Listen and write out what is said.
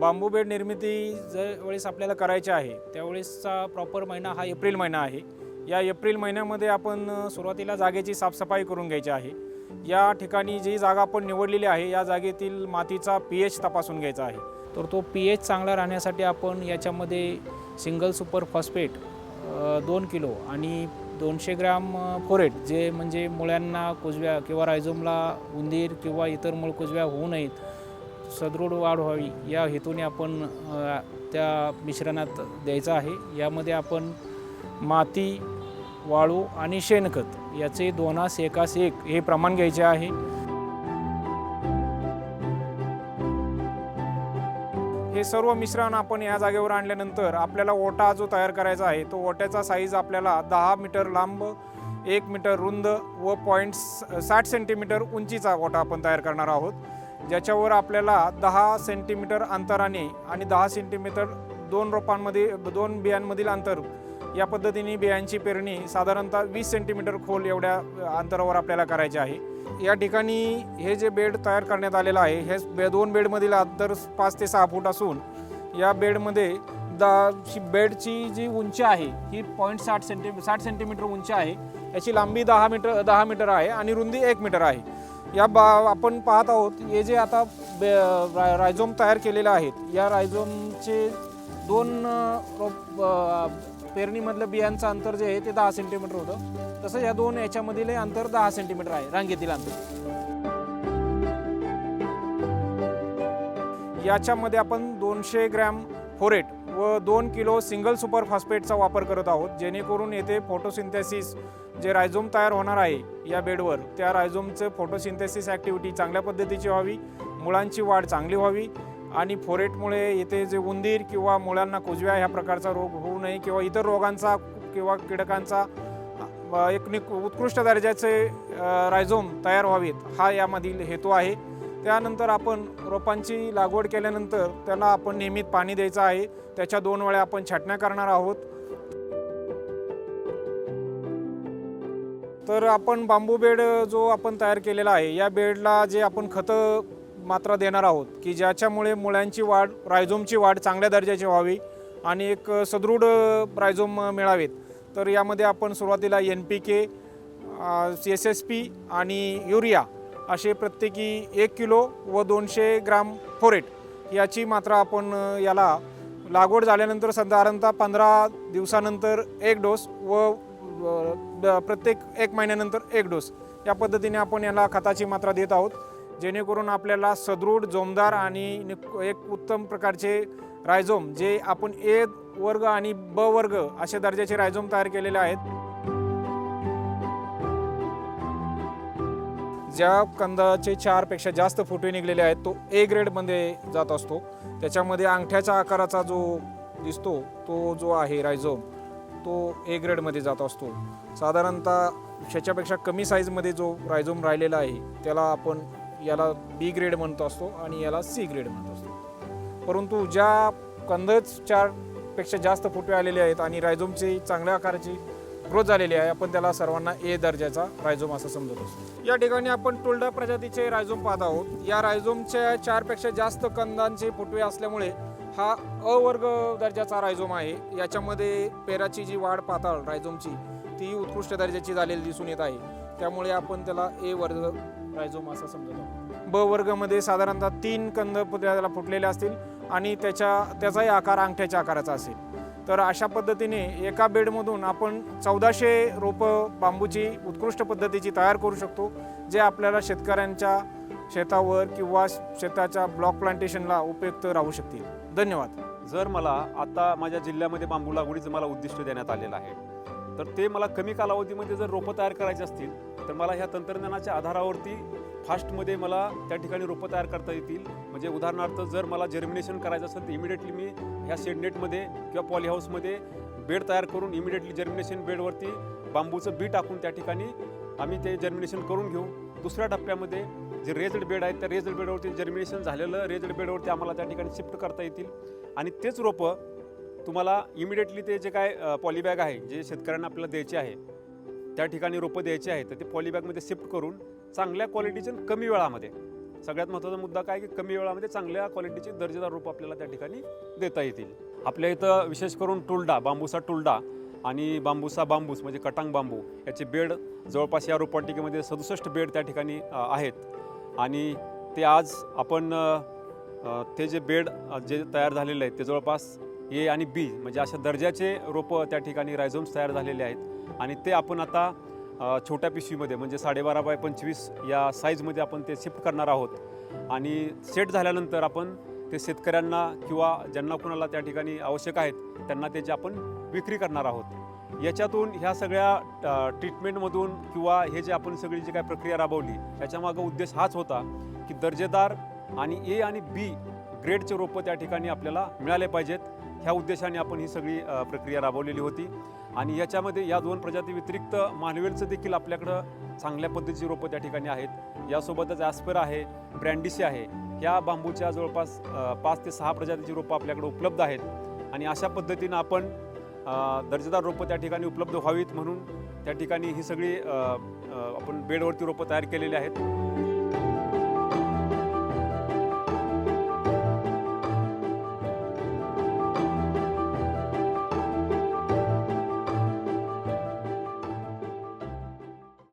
बांबू bed निर्मिती ज्यावेळेस आपल्याला करायची आहे त्यावेळेसचा प्रॉपर महिना हा एप्रिल महिना आहे. या एप्रिल महिन्यामध्ये आपण सुरुवातीला जागेची साफसफाई करून घ्यायची आहे. या ठिकाणी जी जागा आपण निवडलेली आहे या जागेतील मातीचा पी एच तपासून घ्यायचा आहे. तर तो पी एच चांगला राहण्यासाठी आपण याच्यामध्ये सिंगल सुपर फॉस्फेट दोन किलो आणि दोनशे ग्रॅम फोरेट जे म्हणजे मुळ्यांना कुजव्या किंवा रायझोमला उंदीर किंवा इतर मूळ कुजव्या होऊ नयेत सदृढ वाढ व्हावी या हेतूने आपण त्या मिश्रणात द्यायचं आहे. यामध्ये आपण माती वाळू आणि शेणखत याचे दोनास एकास एक हे प्रमाण घ्यायचे आहे. हे सर्व मिश्रण आपण या जागेवर आणल्यानंतर आपल्याला ओटा जो तयार करायचा आहे तो ओट्याचा साईज आपल्याला दहा मीटर लांब एक मीटर रुंद व पॉईंट साठ सेंटीमीटर उंचीचा ओटा आपण तयार करणार आहोत. ज्याच्यावर आपल्याला दहा सेंटीमीटर अंतराने आणि दहा सेंटीमीटर दोन रोपांमध्ये दोन बियांमधील अंतर या पद्धतीने बियांची पेरणी साधारणतः वीस सेंटीमीटर खोल एवढ्या अंतरावर आपल्याला करायचे आहे. या ठिकाणी हे जे बेड तयार करण्यात आलेलं आहे हे बे दोन बेडमधील अंतर पाच ते सहा फूट असून या बेडमध्ये दा शी बेडची जी उंची आहे ही पॉईंट साठ सेंटी साठ सेंटीमीटर उंची आहे. याची लांबी दहा मीटर दहा मीटर आहे आणि रुंदी एक मीटर आहे. या बा आपण पाहत आहोत हे जे आता बे रा- रायझोम तयार केलेले आहेत या रायझोमचे दोन रोप पेरणीमधलं बियांचं अंतर जे आहे ते दहा सेंटीमीटर होतं. तसं या दोन याच्यामधील अंतर दहा सेंटीमीटर आहे रांगेतील अंतर. याच्यामध्ये आपण दोनशे ग्रॅम फोरेट व दोन किलो सिंगल सुपर फॉस्फेटचा वापर करत आहोत जेणेकरून येथे फोटोसिंथेसिस जे रायझोम तयार होणार आहे या बेडवर त्या रायझोमचं फोटोसिंथेसिस ॲक्टिव्हिटी चांगल्या पद्धतीची व्हावी मुळांची वाढ चांगली व्हावी आणि फोरेटमुळे येथे जे उंदीर किंवा मुळांना कुजव्या ह्या प्रकारचा रोग होऊ नये किंवा इतर रोगांचा किंवा कीटकांचा एक निक- उत्कृष्ट दर्जाचे रायझोम तयार व्हावेत हा यामधील हेतू आहे. त्यानंतर आपण रोपांची लागवड केल्यानंतर त्याला आपण नियमित पाणी द्यायचं आहे. त्याच्या दोन वेळा आपण छाटण्या करणार आहोत. तर आपण बांबू बेड जो आपण तयार केलेला आहे या बेडला जे आपण खतं मात्रा देणार आहोत की ज्याच्यामुळे मुळ्यांची वाढ रायझोमची वाढ चांगल्या दर्जाची व्हावी आणि एक सदृढ रायझोम मिळावेत. तर यामध्ये आपण सुरुवातीला N P K C S S P आणि युरिया असे प्रत्येकी एक किलो व दोनशे ग्राम फोरेट याची मात्रा आपण याला लागवड झाल्यानंतर साधारणतः पंधरा दिवसानंतर एक डोस व प्रत्येक एक महिन्यानंतर एक डोस. या पद्धतीने आपण याला खताची मात्रा देत आहोत. जेणेकरून आपल्याला सदृढ जोमदार आणि एक उत्तम प्रकारचे रायझोम जे आपण ए वर्ग आणि ब वर्ग अशा दर्जाचे रायझोम तयार केलेले आहेत ज्या कंदाचे चारपेक्षा जास्त फुटे निघलेले आहेत तो ए ग्रेडमध्ये जात असतो. त्याच्यामध्ये अंगठ्याच्या आकाराचा जो दिसतो तो जो आहे रायझोम तो ए ग्रेडमध्ये जात असतो. साधारणतः ह्याच्यापेक्षा कमी साईजमध्ये जो रायझोम राहिलेला आहे त्याला आपण याला बी ग्रेड म्हणतो असतो आणि याला सी ग्रेड म्हणत असतो. परंतु ज्या कंदच चारपेक्षा जास्त फोटो आलेले आहेत आणि रायझोमचे चांगल्या आकाराची ग्रोथ झालेली आहे. आपण त्याला सर्वांना ए दर्जाचा रायझोम असं समजत असतो. या ठिकाणी आपण टोल्डा प्रजातीचे रायझोम पाहत आहोत. या रायझोमच्या चारपेक्षा जास्त कंदांचे फुटवे असल्यामुळे हा अ वर्ग दर्जाचा रायझोम आहे. याच्यामध्ये पेराची जी वाढ पाताळ रायझोमची ती उत्कृष्ट दर्जाची झालेली दिसून येत आहे. त्यामुळे आपण त्याला ए वर्ग रायझोम असं समजत आहोत. ब वर्गमध्ये साधारणतः तीन कंद त्याला फुटलेले असतील आणि त्याच्या त्याचाही आकार अंगठ्याच्या आकाराचा असेल. तर अशा पद्धतीने एका बेडमधून आपण चौदाशे रोपं बांबूची उत्कृष्ट पद्धतीची तयार करू शकतो जे आपल्याला शेतकऱ्यांच्या शेतावर किंवा शेताच्या ब्लॉक प्लांटेशनला उपयुक्त राहू शकतील. धन्यवाद. जर मला आता माझ्या जिल्ह्यामध्ये बांबू लागवडीचं मला उद्दिष्ट देण्यात आलेलं आहे तर ते मला कमी कालावधीमध्ये जर रोपं तयार करायचे असतील तर मला ह्या तंत्रज्ञानाच्या आधारावरती फास्टमध्ये मला त्या ठिकाणी रोपं तयार करता येतील. म्हणजे उदाहरणार्थ जर मला जर्मिनेशन करायचं असेल तर इमिडिएटली मी ह्या शेडनेटमध्ये किंवा पॉली हाऊसमध्ये बेड तयार करून इमिडिएटली जर्मिनेशन बेडवरती बांबूचं बी टाकून त्या ठिकाणी आम्ही ते जर्मिनेशन करून घेऊ. दुसऱ्या टप्प्यामध्ये जे रेजड बेड आहेत त्या रेजड बेडवरती जर्मिनेशन झालेलं रेजड बेडवरती आम्हाला त्या ठिकाणी शिफ्ट करता येतील. आणि तेच रोपं तुम्हाला इमिडिएटली ते जे काय पॉलीबॅग आहे जे शेतकऱ्यांना आपल्याला द्यायचे आहे त्या ठिकाणी रोपं द्यायची आहे तर ते पॉलीबॅगमध्ये शिफ्ट करून चांगल्या क्वालिटीचे आणि कमी वेळामध्ये. सगळ्यात महत्त्वाचा मुद्दा काय की कमी वेळामध्ये चांगल्या क्वालिटीचे दर्जेदार रोपं आपल्याला त्या ठिकाणी देता येतील. आपल्या इथं विशेष करून टुलडा बांबूसा टुलडा आणि बांबूसा बांबूस म्हणजे कटांग बांबू याचे बेड जवळपास या रोपवाटिकेमध्ये सदुसष्ट बेड त्या ठिकाणी आहेत. आणि ते आज आपण ते जे बेड जे तयार झालेले आहेत ते जवळपास ए आणि बी म्हणजे अशा दर्जाचे रोपं त्या ठिकाणी रायझोम्स तयार झालेले आहेत. आणि ते आपण आता छोट्या पिशवीमध्ये म्हणजे साडेबारा बाय पंचवीस या साईजमध्ये आपण ते शिफ्ट करणार आहोत. आणि सेट झाल्यानंतर आपण ते शेतकऱ्यांना किंवा ज्यांना कुणाला त्या ठिकाणी आवश्यक आहेत त्यांना त्याची आपण विक्री करणार आहोत. याच्यातून ह्या सगळ्या ट्रीटमेंटमधून किंवा हे जे आपण सगळी जी काय प्रक्रिया राबवली याच्यामागं उद्देश हाच होता की दर्जेदार आणि ए आणि बी ग्रेडचे रोपं त्या ठिकाणी आपल्याला मिळाले पाहिजेत. ह्या उद्देशाने आपण ही सगळी प्रक्रिया राबवलेली होती. आणि याच्यामध्ये या दोन प्रजाती व्यतिरिक्त मानवेलचं देखील आपल्याकडं चांगल्या पद्धतीची रोपं त्या ठिकाणी आहेत. यासोबतच ॲस्पर आहे ब्रँडिसी आहे. ह्या बांबूच्या जवळपास पाच ते सहा प्रजातीची रोपं आपल्याकडे उपलब्ध आहेत. आणि अशा पद्धतीनं आपण दर्जेदार रोपं त्या ठिकाणी उपलब्ध व्हावीत म्हणून त्या ठिकाणी ही सगळी आपण बेडवरती रोपं तयार केलेली आहेत.